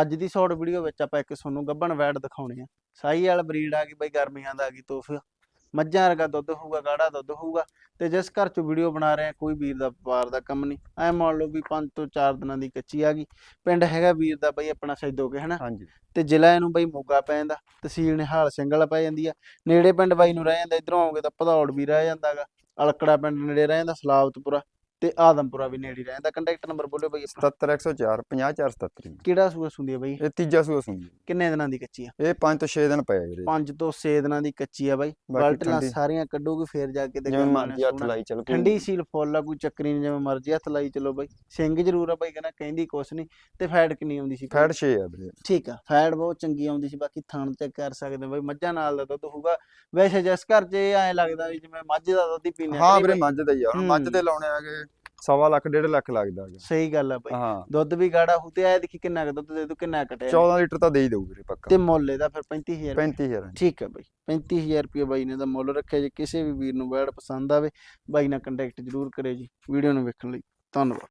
ਅੱਜ ਦੀ short video ਵਿੱਚ ਆਪਾਂ ਇੱਕ ਤੁਹਾਨੂੰ ਗੱਬਣ ਵੈੜ ਦਿਖਾਉਣੇ ਆ। ਸਾਈ ਵਾਲ ਬਰੀਡ ਆ ਗਈ ਬਈ ਗਰਮੀਆਂ ਦਾ ਆ ਗਈ ਤੋਹਫਾ। ਮੱਝਾਂ ਵਰਗਾ ਦੁੱਧ ਹੋਊਗਾ ਗਾੜਾ ਦੁੱਧ ਹੋਊਗਾ ਤੇ ਜਿਸ ਘਰ ਚ ਵੀਡੀਓ ਬਣਾ ਰਹੇ ਆ ਕੋਈ ਵੀਰ ਦਾ ਵਪਾਰ ਦਾ ਕੰਮ ਨਹੀਂ। ਐ ਮੰਨ ਲਓ ਵੀ 5 ਤੋਂ 4 ਦਿਨਾਂ ਦੀ ਕੱਚੀ ਆ ਗਈ। ਪਿੰਡ ਹੈਗਾ ਵੀਰ ਦਾ ਬਈ ਆਪਣਾ ਸੈਦੋਗੇ ਹਨਾ? ਹਾਂਜੀ। ਤੇ ਜ਼ਿਲ੍ਹਾ ਇਹਨੂੰ ਬਈ ਮੋਗਾ ਪੈ ਜਾਂਦਾ ਤਹਿਸੀਲ ਨਿਹਾਲ ਸਿੰਘਲ ਪੈ ਜਾਂਦੀ ਆ। ਨੇੜੇ ਪਿੰਡ ਬਾਈ ਨੂੰ ਰਹਿ ਜਾਂਦਾ ਇਧਰੋਂ ਆਓਗੇ ਤਾਂ ਭਦੌੜ ਵੀ ਰਹਿ ਜਾਂਦਾਗਾ। ਅਲਕੜਾ ਪਿੰਡ ਨੇੜੇ ਰਹਿ ਜਾਂਦਾ ਸਲਾਵਤਪੁਰਾ ਤੇ ਆਦਮਪੁਰਾ ਵੀ ਨੇੜੇ ਹੀ ਰਹਿ ਜਾਂਦਾ ਕੰਟੈਕਟ ਨੰਬਰ ਬੋਲਿਓ ਬਈ ਆਪਣਾ। 70104 50477 ਜੀ। ਕਿਹੜਾ ਸੂਆ ਸੁੰਦੀ ਆ ਬਈ? ਇਹ ਤੀਜਾ ਸੂਆ ਸੁਣਦੀ ਕਿੰਨੇ ਦਿਨਾਂ ਦੀ ਕੱਚੀ ਆ? ਇਹ 5 ਤੋਂ 6 ਦਿਨ ਪਏ ਵੀਰੇ। 5 ਤੋਂ 6 ਦਿਨਾਂ ਦੀ ਕੱਚੀ ਆ ਬਾਈ। ਬਲਟਲਾਂ ਸਾਰੀਆਂ ਕੱਢੋਗੇ ਫੇਰ ਜਾ ਕੇ ਤੇ ਜਿਵੇਂ ਮਰਜ਼ੀ ਹੱਥ। ਲਾਈ ਚਲੋ ਠੰਡੀ ਸੀਲ ਫੁੱਲ ਆ ਕੋਈ ਚੱਕਰੀ ਨਹੀਂ ਜਿਵੇਂ ਮਰਜ਼ੀ ਹੱਥ ਲਾਈ ਚਲੋ ਬਾਈ। ਸਿੰਘ ਜ਼ਰੂਰ ਆ ਬਾਈ ਕਹਿੰਦਾ ਕਹਿੰਦੀ ਕੁਛ ਨਹੀਂ। ਤੇ ਫੈਟ ਕਿੰਨੀ ਆਉਂਦੀ ਸੀ? ਫੈਟ 6 ਆ ਵੀਰੇ। ਠੀਕ ਆ ਫੈਟ ਬਹੁਤ ਚੰਗੀ ਆਉਂਦੀ ਸੀ ਬਾਕੀ ਥਣ ਚੈੱਕ ਕਰ ਸਕਦੇ ਹੋ ਬਾਈ। ਮੱਝਾਂ ਨਾਲ ਦਾ ਦੁੱਧ ਹੋਊਗਾ। ਵੈਸੇ ਜਿਸ ਘਰ 'ਚ ਐ ਲੱਗਦਾ ਵੀ ਜਿਵੇਂ ਮੱਝ ਦਾ ਦੁੱਧ ਹੀ ਪੀਨੇ ਹਾਂ ਵੀਰੇ ਮੱਝ ਦਾ ਹੀ ਆ। ਮੱਝ ਹੂੰ। ਦੇ ਲਾਉਣੇ ਆਗੇ ਸਵਾ ਲੱਖ ਡੇਢ ਲੱਖ ਲੱਗਦਾ ਹੈਗਾ। ਸਹੀ ਗੱਲ ਆ ਬਾਈ। ਹਾਂ। ਦੁੱਧ ਵੀ ਗਾੜਾ ਹੋ ਤੇ ਐ ਦੇਖੀ ਕਿੰਨਾ ਕੁ ਦੁੱਧ ਦੇ ਦੂ ਕਿੰਨਾ ਕਟਿਆ14 ਲੀਟਰ ਤਾਂ ਦੇ ਹੀ ਦਊ ਵੀਰੇ ਪੱਕਾ। ਤੇ ਮੁੱਲ ਇਹਦਾ ਫਿਰ 35000 35000 ਠੀਕ ਹੈ ਬਾਈ 35000 ਰੁਪਏ ਬਾਈ ਨੇ ਦਾ ਮੁੱਲ ਰੱਖਿਆ। ਜੇ ਕਿਸੇ ਵੀ ਵੀਰ ਨੂੰ ਬੈਡ ਪਸੰਦ ਆਵੇ ਬਾਈ ਨਾਲ ਕੰਟੈਕਟ ਜ਼ਰੂਰ ਕਰੇ ਜੀ। ਵੀਡੀਓ ਨੂੰ ਵੇਖਣ ਲਈ ਧੰਨਵਾਦ।